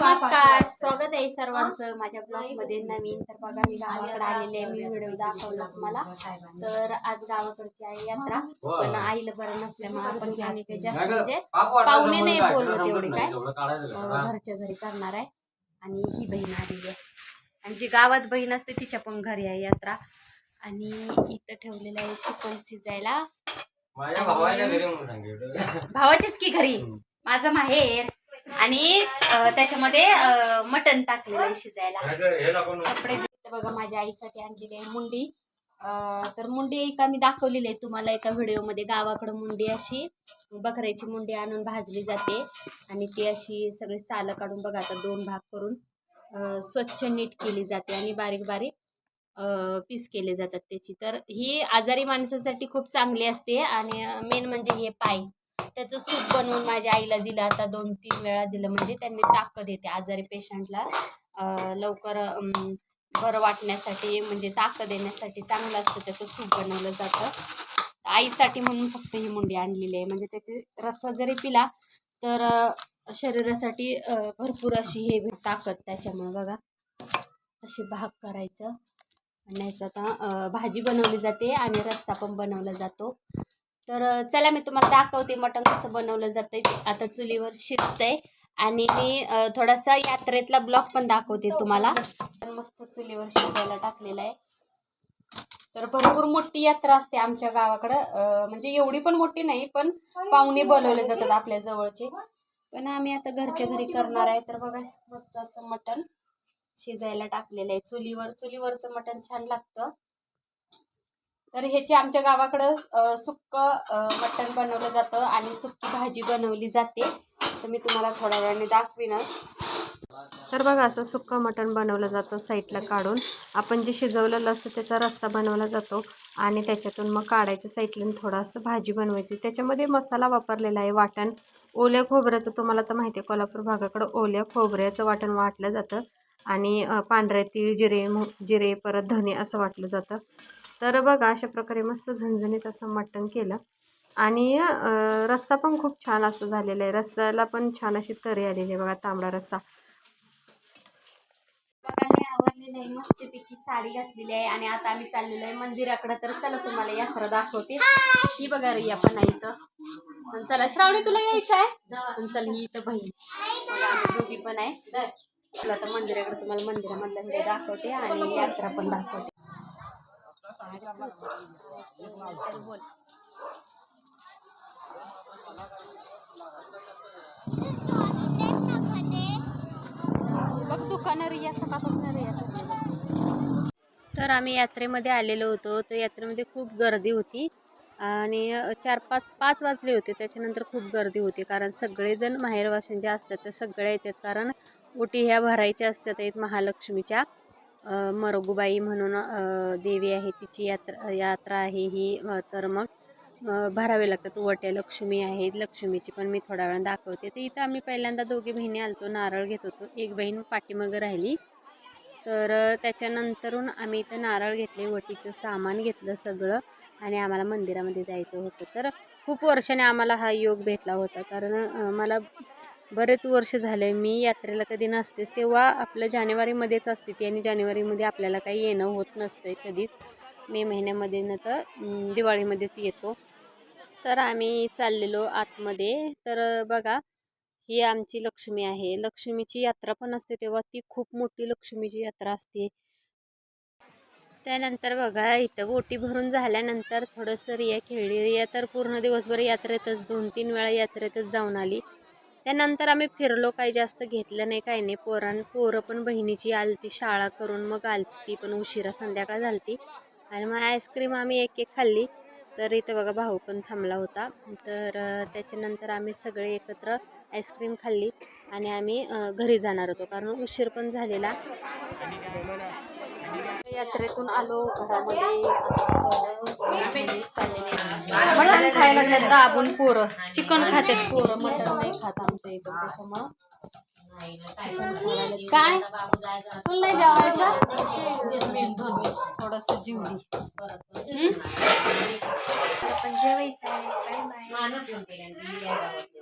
नमस्कार स्वागत आहे सर्वांचं माझ्या ब्लॉगमध्ये नवीन. तर बघा मी गावाकडे आलेले. मी व्हिडिओ दाखवला तुम्हाला. तर आज गावाकडची आहे यात्रा. पण आईला बरं नसल्यामुळे आपण आम्ही काही जास्त म्हणजे पाहुणे नाही बोलवत एवढे काय? घरच्या घरी करणार आहे. आणि ही बहीण आलेली आहे. आणि जी गावात बहीण असते तिच्या पण घरी आहे यात्रा. आणि इथं ठेवलेलं आहे चिकन शिजायला. माझ्या भावाच्या घरी म्हणून सांगितलं. भावाचीच की घरी? माझं माहेर. आणि त्याच्यामध्ये मटण टाकलेलं आहे शिजायला. कपडे बघा माझ्या आईसाठी आणलेली आहे मुंडी. तर मुंडी एका मी दाखवलेली आहे तुम्हाला एका व्हिडिओमध्ये. गावाकडं मुंडी अशी बकऱ्याची मुंडी आणून भाजली जाते. आणि ती अशी सगळी सालं काढून बघा आता दोन भाग करून स्वच्छ नीट केली जाते आणि बारीक बारीक पीस केले जातात त्याची. तर ही आजारी माणसासाठी खूप चांगली असते. आणि मेन म्हणजे हे पाय. त्याचं सूप बनवून माझ्या आईला दिलं. आता दोन तीन वेळा दिलं. म्हणजे त्यांनी ताकद येते आजारी पेशंटला. लवकर बरं वाटण्यासाठी म्हणजे ताकद येण्यासाठी चांगलं असतं त्याचं सूप बनवलं जातं. आईसाठी म्हणून फक्त ही मुंडी आणलेली आहे. म्हणजे त्याचे रस्सा जरी पिला तर शरीरासाठी भरपूर अशी हे भेट ताकद त्याच्यामुळे बघा. असे भाग करायचं. आणि आता भाजी बनवली जाते आणि रस्सा पण बनवला जातो. तर चला मी तुम्हाला दाखवते मटण कसं बनवलं जातंय. आता चुलीवर शिजतंय. आणि मी थोडासा यात्रेतला ब्लॉक पण दाखवते तुम्हाला. मस्त चुलीवर शिजायला टाकलेला आहे. तर भरपूर मोठी यात्रा असते आमच्या गावाकडं. म्हणजे एवढी पण मोठी नाही पण पाहुणे बोलवले जातात आपल्या जवळचे. पण आम्ही आता घरच्या घरी करणार आहे. तर बघा मस्त असं मटण शिजायला टाकलेलं आहे. चुलीवर चुलीवरचं मटण छान लागतं. तर ह्याची आमच्या गावाकडं सुक्क मटण बनवलं जातं आणि सुक्की भाजी बनवली जाते तर मी तुम्हाला थोड्या वेळाने दाखवीनच. तर बघा असं सुक्कं मटण बनवलं जातं साईडला काढून. आपण जे शिजवलेलं असतं त्याचा रस्सा बनवला जातो आणि त्याच्यातून मग काढायचं साईडला थोडंसं भाजी बनवायची. त्याच्यामध्ये मसाला वापरलेला आहे वाटण. ओल्या खोबऱ्याचं तुम्हाला तर माहिती आहे कोल्हापूर भागाकडं ओल्या खोबऱ्याचं वाटण वाटलं जातं आणि पांढऱ्या पांढरे तीळ जिरे जिरे परत धने असं वाटलं जातं. तर बघा अशा प्रकारे मस्त झणझणीत असं मटण केलं. आणि रस्सा पण खूप छान असं झालेला आहे. रस्साला पण छान अशी तरी आलेली आहे बघा तांबडा रस्सा. बघा मी आवरलेली आहे. मस्तपैकी साडी घातलेली आहे आणि आता आम्ही चाललेलो आहे मंदिराकडे. तर चला तुम्हाला यात्रा दाखवते. ही बघा रिया पण आहे इथं. चला श्रावणी तुला यायचं आहे? चल ही इथं बहीण. दोघी पण आहे. चला तर मंदिराकडे तुम्हाला मंदिरामधला व्हिडिओ दाखवते आणि यात्रा पण दाखवते. बोल बघ दुकानं रिया सकाळपासून रिया तर आम्ही यात्रेमध्ये आलेलो होतो. तर यात्रेमध्ये खूप गर्दी होती. आणि चार पाच पाच वाजले होते. त्याच्यानंतर खूप गर्दी होती. कारण सगळेजण माहेरवासीन असतात. ते सगळ्या येतात. कारण ओटी ह्या भरायच्या असतात. आहेत महालक्ष्मीच्या. मरगुबाई म्हणून देवी आहे तिची यात्रा यात्रा आहे ही तर मग भरावे लागतात. वट्या लक्ष्मी आहेत लक्ष्मीची पण मी थोड्या वेळा दाखवते. तर इथं आम्ही पहिल्यांदा दोघी बहिणी आलतो नारळ घेत होतो. एक बहीण पाठीमागं राहिली. तर त्याच्यानंतरून आम्ही इथं नारळ घेतले वटीचं सामान घेतलं सगळं आणि आम्हाला मंदिरामध्ये जायचं होतं. तर खूप वर्षाने आम्हाला हा योग भेटला होता. कारण मला बरेच वर्ष झाले मी यात्रेला कधी नसतेच तेव्हा आपलं जानेवारीमध्येच असते ती आणि जानेवारीमध्ये आपल्याला काही येणं होत नसतं कधीच. मे महिन्यामध्ये न तर दिवाळीमध्येच येतो. तर आम्ही चाललेलो आतमध्ये. तर बघा ही आमची लक्ष्मी आहे. लक्ष्मीची यात्रा पण असते तेव्हा ती खूप मोठी लक्ष्मीची यात्रा असते. त्यानंतर बघा इथं बोटी भरून झाल्यानंतर थोडंसं रिया खेळली. रिया तर पूर्ण दिवसभर यात्रेतच दोन तीन वेळा यात्रेतच जाऊन आली. त्यानंतर आम्ही फिरलो काही जास्त घेतलं नाही काही नाही. पोरां पोरं पण बहिणीची आलती शाळा करून मग आलती पण उशिरा संध्याकाळ झालती. आणि मग आईस्क्रीम आम्ही एक एक खाल्ली. तर इथं बघा भाऊ पण थांबला होता. तर त्याच्यानंतर आम्ही सगळे एकत्र आईस्क्रीम खाल्ली. आणि आम्ही घरी जाणार होतो. कारण उशीर पण झालेला. यात्रेतून आलो घरामध्ये मटण खायला लागल्यात दाबून पोरं. चिकन खातात पोरं मटण नाही खात आमच्या इथं त्याच्यामुळं. काय? तुला नाही जेवायचं? थोडस जेवली? पण जेवायचं. आहे. बाय. बाय.